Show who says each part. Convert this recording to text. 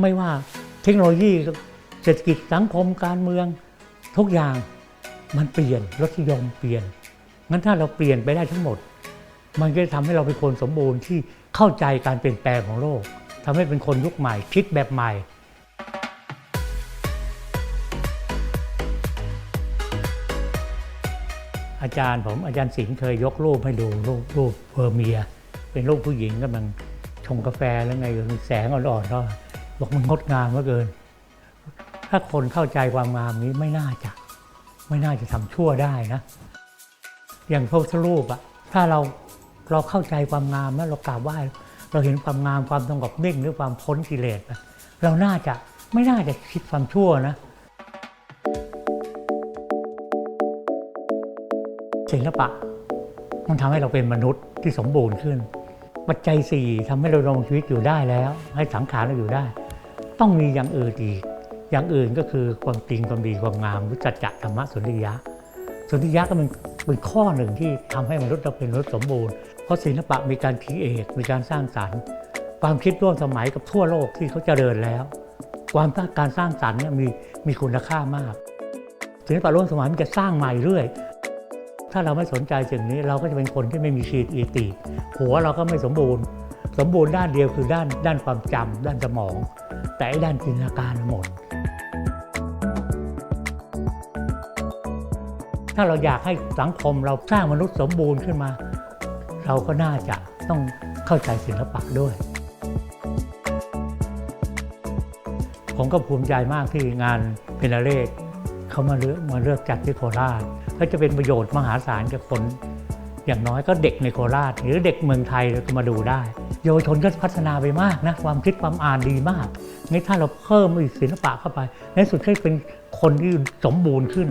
Speaker 1: ไม่ว่าเทคโนโลยีเศรษฐกิจสังคมการเมืองทุกอย่างมันเปลี่ยนรสนิยมเปลี่ยนงั้นถ้าเราเปลี่ยนไปได้ทั้งหมด มันก็จะทำให้เราเป็นคนสมบูรณ์ที่เข้าใจการเปลี่ยนแปลงของโลกทำให้เป็นคนยุคใหม่คิดแบบใหม่อาจารย์ผมอาจารย์สิงห์เคยยกรูปให้ดูรูปรูปเพอร์เมีย เป็นรูปผู้หญิงกำลังชงกาแฟแล้วไงมีแสงอ่อนๆก็ บอกมันงดงามเหลือเกิน ถ้าคนเข้าใจความงามนี้ไม่น่าจะ ไม่น่าจะทำชั่วได้นะ อย่างพระพุทธรูปอะถ้าเราเราเข้าใจความงามแล้วเรากราบไหว้เราเห็นความงามความสงบนิ่งหรือความพ้นกิเลสเราน่าจะไม่น่าจะคิดความชั่วนะศิลปะมันทำให้เราเป็นมนุษย์ที่สมบูรณ์ขึ้น ปัจจัยสี่ทำให้เราดำรงชีวิตอยู่ได้แล้ว ให้สังขารเราอยู่ได้ ต้องมีอย่างอื่นอีก อย่างอื่นก็คือความจริงความดีความงามหรือจัจจะธรรมะสุริยะสุริยะก็เป็นเป็นข้อหนึ่งที่ทำให้มนุษย์เราเป็นมนุษย์สมบูรณ์ เพราะศิลปะมีการคิดเอกมีการสร้างสรรค์ ความคิดร่วมสมัยกับทั่วโลกที่เขาเจริญแล้ว ความการสร้างสรรค์เนี่ยมีมีคุณค่ามาก ศิลปะร่วมสมัยมันจะสร้างใหม่เรื่อยถ้าเราไม่สนใจสิ่งนี้เราก็จะเป็นคนที่ไม่มีชีวิตอีติหัวเราก็ไม่สมบูรณ์ สมบูรณ์ด้านเดียวคือด้านด้านความจำด้านสมอง แต่ด้านจินตนาการหมด ถ้าเราอยากให้สังคมเราสร้างมนุษย์สมบูรณ์ขึ้นมา เราก็น่าจะต้องเข้าใจศิลปะด้วย ผมก็ภูมิใจมากที่งานเพนเลกเขามาเลือกมาเลือกจัดที่โคราชก็จะเป็นประโยชน์มหาศาลกับคน อย่างน้อยก็เด็กในโคราช หรือเด็กเมืองไทยก็มาดูได้ เยาวชนก็พัฒนาไปมากนะความคิดความอ่านดีมากนี่ถ้าเราเพิ่มอีกศิลปะเข้าไป ในสุดก็เป็นคนที่สมบูรณ์ขึ้น